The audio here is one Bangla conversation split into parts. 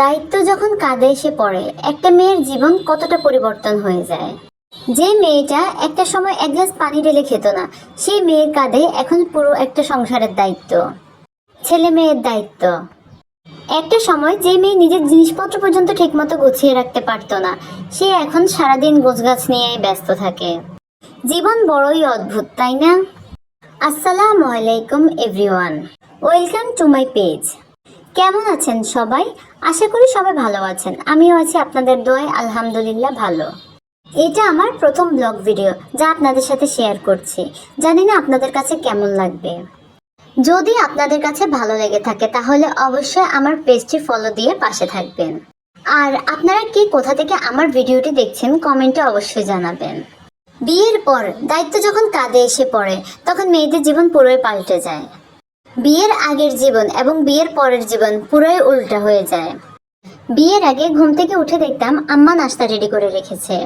দায়িত্ব যখন কাঁধে এসে পড়ে, একটা মেয়ের জীবন কতটা পরিবর্তন হয়ে যায়? যে মেয়েটা একটা সময় এক গ্লাস পানি ঢেলে খেত না, সেই মেয়ের কাঁধে এখন পুরো একটা সংসারের দায়িত্ব। ছেলে মেয়ের দায়িত্ব। একটা সময় যে মেয়ে নিজের জিনিসপত্র পর্যন্ত ঠিকমতো গুছিয়ে রাখতে পারতো না, সে এখন সারাদিন গোছগাছ নিয়েই ব্যস্ত থাকে। জীবন বড়ই অদ্ভুত, তাই না? আসসালামু আলাইকুম, everyone. Welcome to my page. কেমন আছেন সবাই? আশা করি সবাই ভালো আছেন। আমিও আছি আপনাদের দোয়ায়, আলহামদুলিল্লাহ ভালো। এটা আমার প্রথম ব্লগ ভিডিও যা আপনাদের সাথে শেয়ার করছি। জানি না আপনাদের কাছে কেমন লাগবে। যদি আপনাদের কাছে ভালো লেগে থাকে, তাহলে অবশ্যই আমার পেজটি ফলো দিয়ে পাশে থাকবেন। আর আপনারা কি কোথা থেকে আমার ভিডিওটি দেখছেন কমেন্টে অবশ্যই জানাবেন। বিয়ের পর দায়িত্ব যখন কাঁধে এসে পড়ে, তখন মেয়েদের জীবন পুরোই পাল্টে যায়। বিয়ের আগের জীবন এবং বিয়ের পরের জীবন পুরোই উল্টা হয়ে যায়। বিয়ের আগে ঘুম থেকে উঠে দেখতাম আম্মা নাস্তা রেডি করে রেখেছে।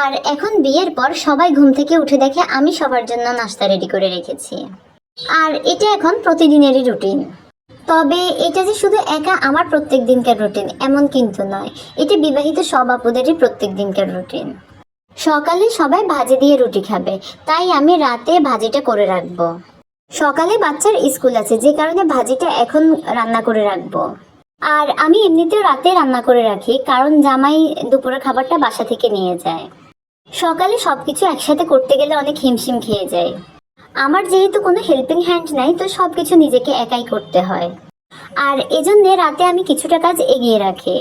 আর এখন বিয়ের পর সবাই ঘুম থেকে উঠে দেখে আমি সবার জন্য নাস্তা রেডি করে রেখেছি। আর এটা এখন প্রতিদিনেরই রুটিন তবে এটা যে শুধু একা আমার প্রত্যেক দিনকার রুটিন এমন কিন্তু নয়, এটা বিবাহিত সব আপুদেরই প্রত্যেক দিনকার রুটিন সকালে সবাই ভাজি দিয়ে রুটি খাবে, তাই আমি রাতে ভাজিটা করে রাখব। সকালে বাচ্চার স্কুল আছে, যে কারণে ভাজিটা এখন রান্না করে রাখব। আর আমি এমনিতেও রাতে রান্না করে রাখি, কারণ জামাই দুপুরের খাবারটা বাসা থেকে নিয়ে যায়। সকালে সবকিছু একসাথে করতে গেলে অনেক হিমশিম খেয়ে যায়। আমার যেহেতু কোনো হেল্পিং হ্যান্ড নাই, তো সবকিছু নিজেকে একাই করতে হয়। আর এজন্যে রাতে আমি কিছুটা কাজ এগিয়ে রাখি।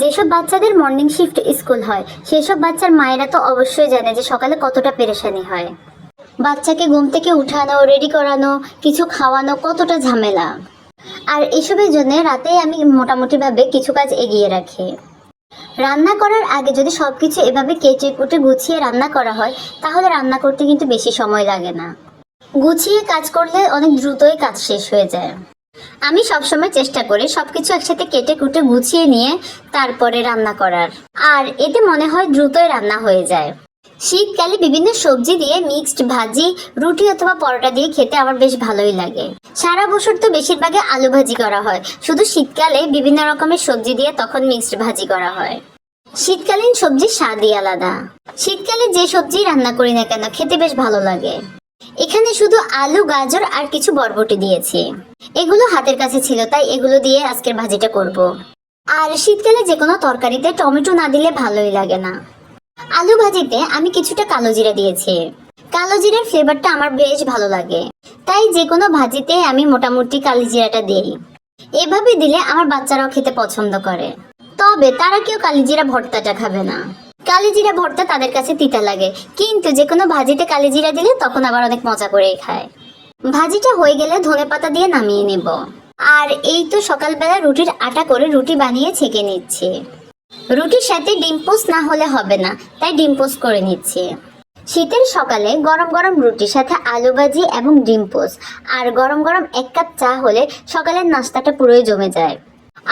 যেসব বাচ্চাদের মর্নিং শিফট স্কুল হয়, সেসব বাচ্চার মায়েরা তো অবশ্যই জানে যে সকালে কতটা পেরেশানি হয়। বাচ্চাকে ঘুম থেকে উঠানো রেডি করানো, কিছু খাওয়ানো কতটা ঝামেলা। আর এসবের জন্য রাতে আমি মোটামুটিভাবে কিছু কাজ এগিয়ে রাখি। রান্না করার আগে যদি সব কিছু এভাবে কেটে কুটে গুছিয়ে রান্না করা হয়, তাহলে রান্না করতে কিন্তু বেশি সময় লাগে না। গুছিয়ে কাজ করলে অনেক দ্রুতই কাজ শেষ হয়ে যায়। আমি সবসময় চেষ্টা করি সবকিছু একসাথে কেটে কুটে গুছিয়ে নিয়ে তারপরে রান্না করার। আর এতে মনে হয় দ্রুতই রান্না হয়ে যায়। শীতকালে বিভিন্ন সবজি দিয়ে মিক্সড ভাজি, রুটি অথবা পরোটা দিয়ে খেতে আমার বেশ ভালোই লাগে। সারা বছর তো বেশিরভাগে আলু ভাজি করা হয়। শুধু শীতকালে বিভিন্ন রকমের সবজি দিয়ে তখন মিক্সড ভাজি করা হয়। শীতকালীন সবজির স্বাদই আলাদা। শীতকালে যে সবজি রান্না করি না কেন খেতে বেশ ভালো লাগে। এখানে শুধু আলু, গাজর আর কিছু বরবটি দিয়েছি। এগুলো হাতের কাছে ছিল, তাই এগুলো দিয়ে আজকের ভাজিটা করব। আর শীতকালে যে কোনো তরকারিতে টমেটো না দিলে ভালোই লাগে না। আলু ভাজিতে আমি কিছুটা কালো জিরা দিয়েছি। কালো জিরার ফ্লেভারটা আমার বেশ ভালো লাগে। তাই যে কোনো ভাজিতে আমি মোটামুটি কালি জিরাটা দিই। এভাবে দিলে আমার বাচ্চারাও খেতে পছন্দ করে। তবে তারা কেউ কালিজিরা ভর্তাটা খাবে না। কালিজিরা ভর্তা তাদের কাছে তিতা লাগে। কিন্তু যে কোনো ভাজিতে কালিজিরা দিলে তখন আবার অনেক মজা করেই খায়। ভাজিটা হয়ে গেলে ধনে পাতা দিয়ে নামিয়ে নেব। আর এই তো সকালবেলা রুটির আটা করে রুটি বানিয়ে ছেঁকে নিচ্ছি। রুটির সাথে ডিম পোস্ট না হলে হবে না, তাই ডিম পোস্ট করে নিচ্ছি। শীতের সকালে গরম গরম রুটির সাথে আলু ভাজি এবং ডিম পোস্ট আর গরম গরম এক কাপ চা হলে সকালের নাস্তাটা পুরোই জমে যায়।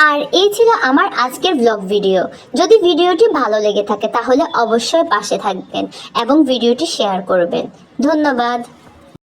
আর এই ছিল আমার আজকের ব্লগ ভিডিও যদি ভিডিওটি ভালো লেগে থাকে, তাহলে অবশ্যই পাশে থাকবেন এবং ভিডিওটি শেয়ার করবেন। ধন্যবাদ।